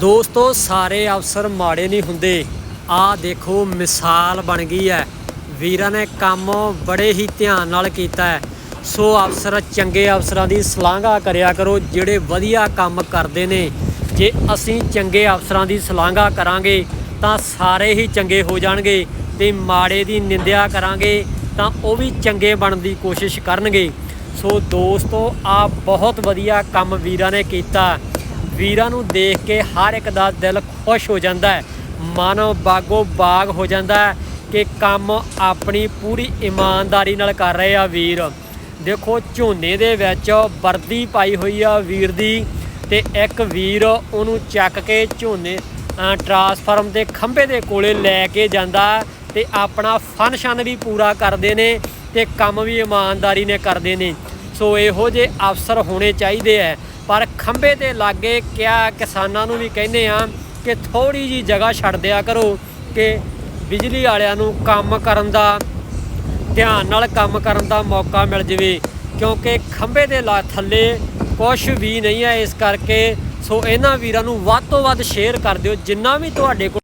ਦੋਸਤੋ, ਸਾਰੇ ਅਫਸਰ ਮਾੜੇ ਨਹੀਂ ਹੁੰਦੇ। ਆ ਦੇਖੋ, ਮਿਸਾਲ ਬਣ ਗਈ ਹੈ ਵੀਰਾਂ ਨੇ ਕੰਮ ਬੜੇ ਹੀ ਧਿਆਨ ਨਾਲ ਕੀਤਾ ਹੈ ਸੋ ਅਫਸਰ, ਚੰਗੇ ਅਫਸਰਾਂ ਦੀ ਸ਼ਲਾਘਾ ਕਰਿਆ ਕਰੋ, ਜਿਹੜੇ ਵਧੀਆ ਕੰਮ ਕਰਦੇ ਨੇ। ਜੇ ਅਸੀਂ ਚੰਗੇ ਅਫਸਰਾਂ ਦੀ ਸ਼ਲਾਘਾ ਕਰਾਂਗੇ, ਤਾਂ ਸਾਰੇ ਹੀ ਚੰਗੇ ਹੋ ਜਾਣਗੇ ਤੇ ਮਾੜੇ ਦੀ ਨਿੰਦਿਆ ਕਰਾਂਗੇ, ਤਾਂ ਉਹ ਵੀ ਚੰਗੇ ਬਣਨ ਦੀ ਕੋਸ਼ਿਸ਼ ਕਰਨਗੇ। ਸੋ ਦੋਸਤੋ, ਆ ਬਹੁਤ ਵਧੀਆ ਕੰਮ ਵੀਰਾਂ ਨੇ ਕੀਤਾ। ਵੀਰਾਂ ਨੂੰ ਦੇਖ ਕੇ ਹਰ ਇੱਕ ਦਾ ਦਿਲ ਖੁਸ਼ ਹੋ ਜਾਂਦਾ ਹੈ। ਮਨ ਬਾਗੋ ਬਾਗ ਹੋ ਜਾਂਦਾ ਹੈ ਕਿ ਕੰਮ ਆਪਣੀ ਪੂਰੀ ਇਮਾਨਦਾਰੀ ਨਾਲ ਕਰ ਰਹੇ ਆ ਵੀਰ। ਦੇਖੋ, ਝੋਨੇ ਦੇ ਵਿੱਚ ਵਰਦੀ ਪਾਈ ਹੋਈ ਆ ਵੀਰ ਦੀ ਤੇ ਇੱਕ ਵੀਰ ਉਹਨੂੰ ਚੱਕ ਕੇ ਝੋਨੇ ਟਰਾਂਸਫਾਰਮ ਦੇ ਖੰਭੇ ਦੇ ਕੋਲੇ ਲੈ ਕੇ ਜਾਂਦਾ ਤੇ ਆਪਣਾ ਫੰਕਸ਼ਨ ਵੀ ਪੂਰਾ ਕਰਦੇ ਨੇ ਤੇ ਕੰਮ ਵੀ ਇਮਾਨਦਾਰੀ ਨੇ ਕਰਦੇ ਨੇ। ਸੋ ਇਹੋ ਜਿਹੇ ਅਫਸਰ ਹੋਣੇ ਚਾਹੀਦੇ ਐ ਪਰ ਖੰਭੇ ਦੇ ਲਾਗੇ ਕਿਆ ਕਿਸਾਨਾਂ ਨੂੰ ਵੀ ਕਹਿੰਦੇ ਆ ਕਿ ਥੋੜੀ ਜੀ ਜਗ੍ਹਾ ਛੱਡ ਦਿਆ ਕਰੋ ਕਿ ਬਿਜਲੀ ਵਾਲਿਆਂ ਨੂੰ ਕੰਮ ਕਰਨ ਦਾ, ਧਿਆਨ ਨਾਲ ਕੰਮ ਕਰਨ ਦਾ ਮੌਕਾ ਮਿਲ ਜਵੇ। ਕਿਉਂਕਿ ਖੰਭੇ ਦੇ ਲਾ ਥੱਲੇ ਕੁਝ ਵੀ ਨਹੀਂ ਹੈ ਇਸ ਕਰਕੇ, ਸੋ ਇਹਨਾਂ ਵੀਰਾਂ ਨੂੰ ਵੱਧ ਤੋਂ ਵੱਧ ਸ਼ੇਅਰ ਕਰ ਦਿਓ, ਜਿੰਨਾ ਵੀ ਤੁਹਾਡੇ ਕੋਲ